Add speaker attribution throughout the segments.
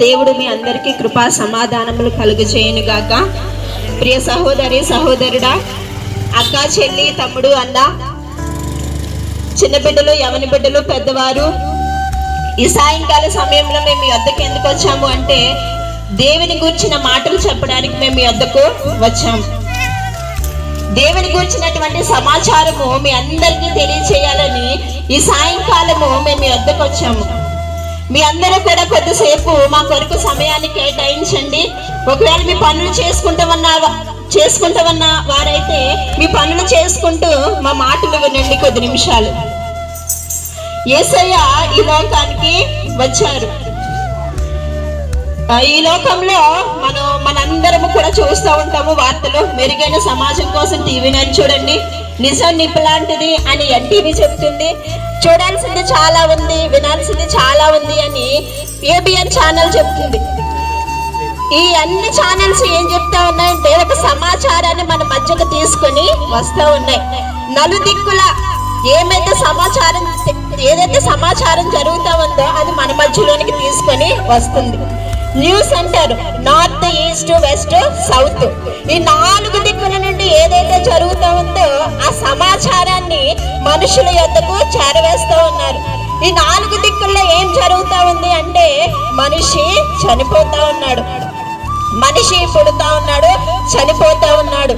Speaker 1: దేవుడు మీ అందరికీ కృపా సమాధానములు కలుగు గాక ప్రియ సహోదరి సహోదరుడా అక్క చెల్లి తమ్ముడు అన్న చిన్న బిడ్డలు యవని బిడ్డలు పెద్దవారు ఈ సాయంకాల సమయంలో మేము మీ వద్దకు ఎందుకు వచ్చాము అంటే దేవుని గూర్చిన మాటలు చెప్పడానికి మేము మీ వద్దకు వచ్చాము దేవుని గురించినటువంటి సమాచారము మీ అందరికీ తెలియచేయాలని ఈ సాయంకాలము మేము మీ వద్దకు వచ్చాము. మీ అందరూ కూడా కొద్దిసేపు మా కొరకు సమయాన్ని కేటాయించండి. ఒకవేళ మీ పనులు చేసుకుంటామన్నా ఉన్న వారైతే మీ పనులు చేసుకుంటూ మా మాటలు వినండి కొద్ది నిమిషాలు. యేసయ్య ఈ లోకానికి వచ్చారు. ఈ లోకంలో మనం మనందరము కూడా చూస్తూ ఉంటాము వార్తలు. మెరుగైన సమాజం కోసం టీవీ నేను చూడండి. నిజం నిప్పు లాంటిది అని ఎన్టీవీ చెప్తుంది చూడాల్సింది చాలా ఉంది వినాల్సింది చాలా ఉంది అని ఏబిఎన్ ఛానల్ చెప్తుంది. ఈ అన్ని ఛానల్స్ ఏం చెప్తా ఉన్నాయంటే ఒక సమాచారాన్ని మన మధ్యకు తీసుకొని వస్తూ ఉన్నాయి. నలుదిక్కుల ఏమైతే సమాచారం ఏదైతే సమాచారం జరుగుతూ ఉందో అది మన మధ్యలోనికి తీసుకొని వస్తుంది. న్యూస్ అంటారు. North east west south. ఈ నాలుగు దిక్కుల నుండి ఏదైతే జరుగుతూ ఉందో ఆ సమాచారాన్ని మనుషుల యొద్దకు చేరవేస్తూ ఉన్నారు. ఈ నాలుగు దిక్కుల్లో ఏం జరుగుతూ ఉంది అంటే మనిషి చనిపోతా ఉన్నాడు. మనిషి పుడుతా ఉన్నాడు చనిపోతా ఉన్నాడు.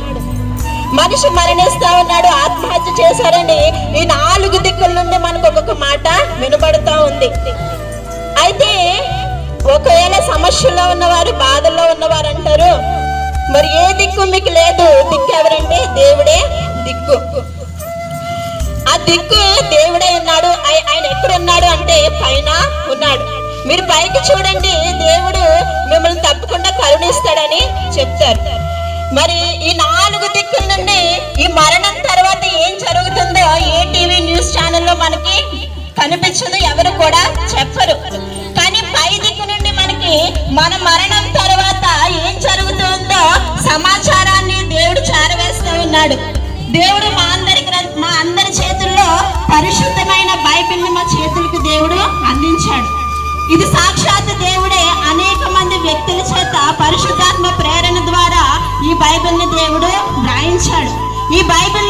Speaker 1: మనిషి మరణిస్తా ఉన్నాడు ఆత్మహత్య చేశారని ఈ నాలుగు దిక్కుల నుండి మనకు ఒక్కొక్క మాట వినబడుతూ ఉంది. అయితే ఒకే సమస్యల్లో ఉన్నవారు బాధల్లో ఉన్నవారు అంటారు. మరి ఏ దిక్కు మీకు లేదు? దిక్కు ఎవరంటే దేవుడే దిక్కు. ఆ దిక్కు దేవుడే ఉన్నాడు. ఆయన ఎక్కడ ఉన్నాడు అంటే పైన ఉన్నాడు. మీరు పైకి చూడండి మన మరణం తర్వాత ఏం జరుగుతుందో సమాచారాన్ని దేవుడు చేరవేస్తూ ఉన్నాడు. దేవుడు మా అందరి మా అందరి చేతుల్లో పరిశుద్ధమైన బైబిల్ని మా చేతులకు దేవుడు అందించాడు. ఇది సాక్షాత్ దేవుడే అనేక మంది వ్యక్తుల చేత పరిశుద్ధాత్మ ప్రేరణ ద్వారా ఈ బైబిల్ని దేవుడు రాయించాడు. ఈ బైబిల్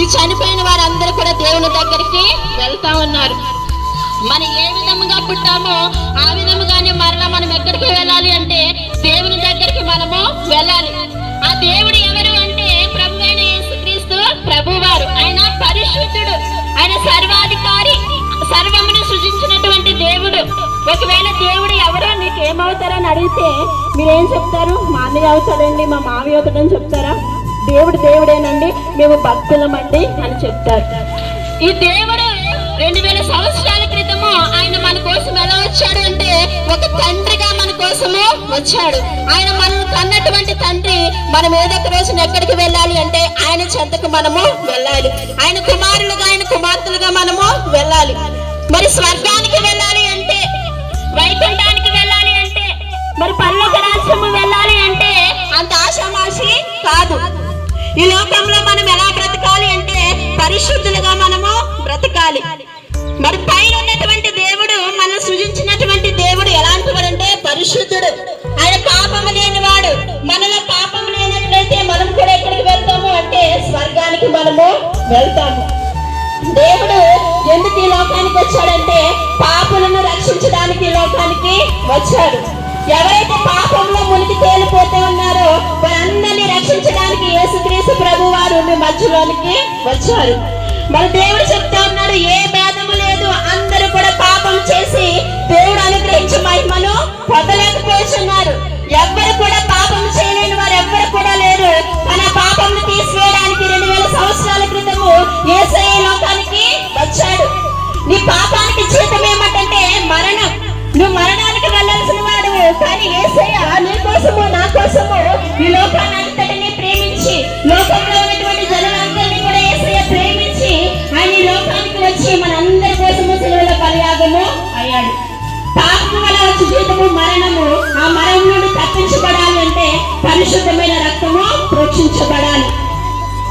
Speaker 1: ఈ చనిపోయిన వారు అందరూ కూడా దేవుని దగ్గరికి వెళ్తా ఉన్నారు. మనం ఏ విధముగా పుట్టామో ఆ విధముగానే మరలా మనం ఎక్కడికి వెళ్ళాలి అంటే దేవుని దగ్గరికి మనము వెళ్ళాలి. ఆ దేవుడు ఎవరు అంటే ప్రభు అయిన యేసుక్రీస్తు ప్రభువారు. ఆయన పరిశుద్ధుడు ఆయన సర్వాధికారి సర్వమును సృజించినటువంటి దేవుడు. ఒకవేళ దేవుడు ఎవరో నీకు ఏమవుతారని అడిగితే మీరేం చెప్తారు? మా అన్నయ్య అవుతాడండి మా మామయ్య అవుతాడని చెప్తారా? దేవుడు దేవుడేనండి మేము భక్తులమండి అని చెప్తారు. ఈ దేవుడు రెండు వేల సంవత్సరాల క్రితము ఆయన మన కోసం ఎలా వచ్చాడు అంటే ఒక తండ్రిగా మన కోసము వచ్చాడు. ఆయన మనల్ని కన్నటువంటి తండ్రి మనం ఏదొక రోజున ఎక్కడికి వెళ్ళాలి అంటే ఆయన చెంతకు మనము వెళ్ళాలి. ఆయన కుమారులుగా ఆయన కుమార్తెలుగా మనము వెళ్ళాలి. మరి స్వర్గానికి వెళ్ళాలి అంటే వైకుంఠానికి వెళ్ళాలి అంటే మరి పల్లక రాజ్యము వెళ్ళాలి అంటే అంత ఆషామాషి కాదు. ఈ లోకంలో మనం ఎలా బ్రతకాలి అంటే పరిశుద్ధులుగా మనము బ్రతకాలి. మరి పైన ఉన్నటువంటి దేవుడు మనం సృజించినటువంటి దేవుడు ఎలాంటి వాడంటే పరిశుద్ధుడు. ఆయన పాపము లేనివాడు. మనలో పాపం లేనట్లయితే మనం కూడా ఎక్కడికి వెళ్తాము అంటే స్వర్గానికి మనము వెళ్తాము. దేవుడు ఎందుకు ఈ లోకానికి వచ్చాడంటే పాపులను రక్షించడానికి ఈ లోకానికి వచ్చాడు. ఎవరైతే పాపంలో మునిగి తేలిపోతే ఉన్నారో రక్షించడానికి యేసుక్రీస్తు ప్రభు వారు మీ మధ్యలోనికి వచ్చారు. మరి దేవుడు చెప్తా ఉన్నాడు ఏ భేదము లేదు అందరూ కూడా అయ్యాడు పాపము వల్ల వచ్చి జీతము మరణము ఆ మరణం నుండి తప్పించబడాలి అంటే పరిశుద్ధమైన రక్తము ప్రోక్షించబడాలి.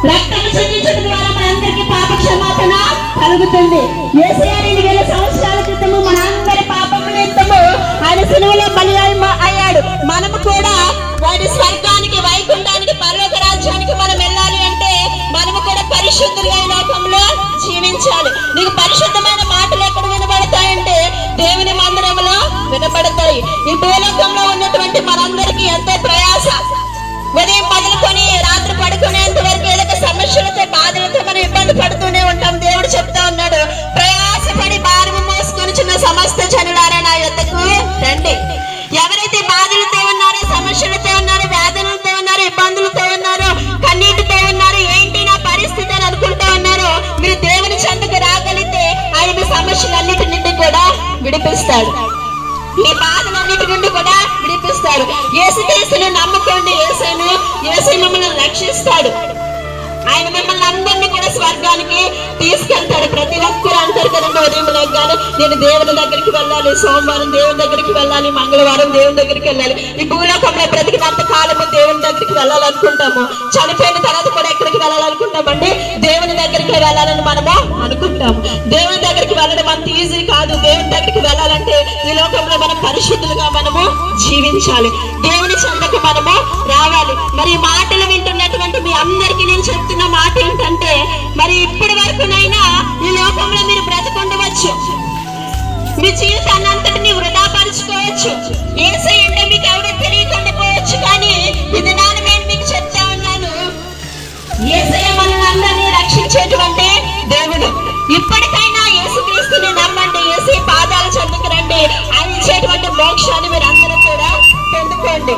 Speaker 1: రక్తము చెల్లించడం ద్వారా మనందరికీ పాప క్షమాపణ కలుగుతుంది. ఏసయ్య రెండు వేల సంవత్సరాల క్రితం ఉన్నాయి ఈ భూలోకంలో ఉన్నటువంటి మనందరికీ ఎంతో ప్రయాస. ఉదయం పదులుకొని రాత్రి పడుకునేంత వరకు ఏదో సమస్యలతో బాధలతో మనం ఇబ్బంది పడుతూనే ఉంటాం. దేవుడు చెప్తా ఉన్నాడు ప్రయాసపడి భారం మోసుకొని చిన్న సమస్త జనులారా నా యొద్దకు రండి. ఎవరైతే బాధలతో ఉన్నారో సమస్యలతో ఉన్నారో వేదనలతో ఉన్నారో ఇబ్బందులతో ఉన్నారో కన్నీటితో ఉన్నారో ఏంటి నా పరిస్థితి అని అనుకుంటూ ఉన్నారో మీరు దేవుని చెంతకు రాగలిగితే ఆయన మీ సమస్యలన్నిటి నుండి కూడా విడిపిస్తాడు. మీ బాధలన్నిటి నుండి కూడా విడిపిస్తాడు. యేసుక్రీస్తుని నమ్ముకోండి యేసును యేసు మిమ్మల్ని రక్షిస్తాడు. ఆయన మిమ్మల్ని అందరినీ కూడా స్వర్గానికి తీసుకెళ్తాడు. ప్రతి ఒక్కరు అంటారు కదండి ఉదయం లేగానే నేను దేవుని దగ్గరికి వెళ్ళాలి సోమవారం దేవుని దగ్గరికి వెళ్ళాలి మంగళవారం దేవుని దగ్గరికి వెళ్ళాలి. ఈ భూలోకంలో బ్రతికినంత కాలము దేవుని దగ్గరికి వెళ్ళాలనుకుంటాము. చనిపోయిన తర్వాత కూడా ఎక్కడికి వెళ్ళాలనుకుంటామండి? దేవుని దగ్గరికి వెళ్ళాలని మనము అనుకుంటాము. దేవుని దగ్గరికి వెళ్ళడం అంత ఈజీ కాదు. దేవుని దగ్గరికి వెళ్ళాలి లోకంలో మనం పరిశుద్ధులుగా మనము జీవించాలి. దేవుని చెందకు మనము రావాలి. మరి మాటలు వింటున్నటువంటి మీ అందరికీ నేను చెప్తున్న మాట ఏంటంటే మరి ఇప్పటి వరకునైనా ఈ లోకంలో మీరు బ్రతకుండవచ్చు. మీ జీవితాన్ని అంతటిని వృధాపరచుకోవచ్చు. ఏ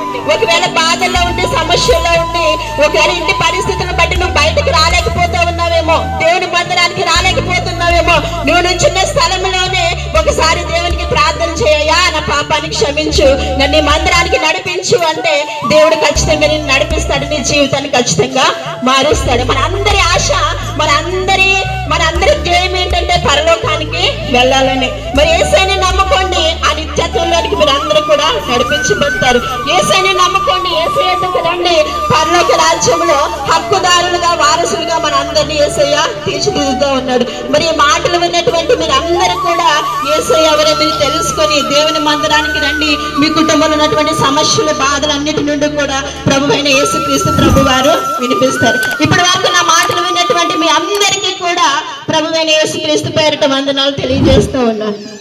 Speaker 1: ఉండి ఒకవేళ బాధల్లో ఉండి సమస్యల్లో ఉండి ఒకవేళ ఇంటి పరిస్థితులను బట్టి నువ్వు బయటకు రాలేకపోతూ ఉన్నావేమో దేవుని మందిరానికి రాలేకపోతున్నావేమో నువ్వు నుంచున్న స్థలంలోనే ఒకసారి దేవునికి ప్రార్థన చేయయా నా పాపానికి క్షమించు నన్ను మందిరానికి నడిపించు అంటే దేవుడు ఖచ్చితంగా నేను నడిపిస్తాడు నీ జీవితాన్ని ఖచ్చితంగా మారుస్తాడు. మన అందరి ఆశ మన అందరి మన అందరి ధ్యేయం ఏంటంటే పరలోకానికి వెళ్ళాలని. మరి ఏసైనా నమ్మకం నడిపించబడతారు ఏసైని నమ్ముకోండి. ఏసై రండి? పర్లోక రాజ్యంలో హక్కుదారులుగా వారసులుగా మన అందరినీ ఏసయ్య తీర్చిదిద్దుతూ ఉన్నాడు. మరి ఈ మాటలు విన్నటువంటి మీరు అందరూ కూడా ఏసయ్య ఎవరో మీరు తెలుసుకొని దేవుని మందిరానికి రండి. మీ కుటుంబంలో ఉన్నటువంటి సమస్యలు బాధలు అన్నిటి నుండి కూడా ప్రభు అయిన యేసుక్రీస్తు ప్రభు వారు వినిపిస్తారు. ఇప్పటి వరకు నా మాటలు విన్నటువంటి మీ అందరికీ కూడా ప్రభు అయిన యేసుక్రీస్తు పేరిట వందనాలు తెలియజేస్తూ ఉన్నాను.